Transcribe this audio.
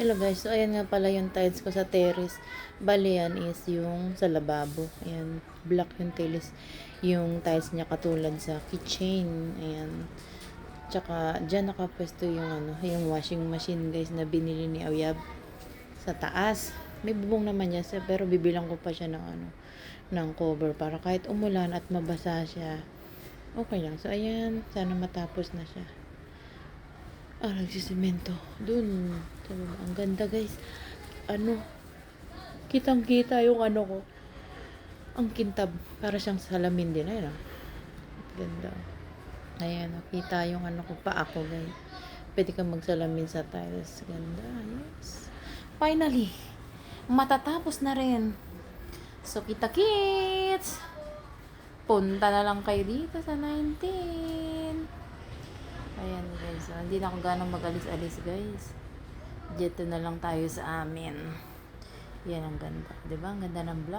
Hello guys, so ayan nga pala yung tiles ko sa terrace. Bali yan is yung sa lababo. Ayan, black yung tiles. Yung tiles niya katulad sa kitchen. Ayan. Tsaka dyan nakapwesto yung ano, yung washing machine guys na binili ni Awyab sa taas. May bubong naman niya siya, pero bibilang ko pa siya ng ano, ng cover para kahit umulan at mabasa siya. Okay lang. So ayan, sana matapos na siya. Ah, nagsisimento. Dun. Sa baba. Ang ganda, guys. Ano? Kitang-kita yung ano ko. Ang kintab. Para siyang salamin din. Ayun, ah. Ganda. Ayan, nakita yung ano ko pa ako, guys. Pwede kang magsalamin sa tiles. Ganda. Yes. Finally. Matatapos na rin. So, kita-kits! Punta na lang kayo dito sa 19. Ayan guys, so, hindi na ako ganang mag-alis-alis guys. Dito na lang tayo sa amin. Yan ang ganda. 'Di ba Ang ganda ng block.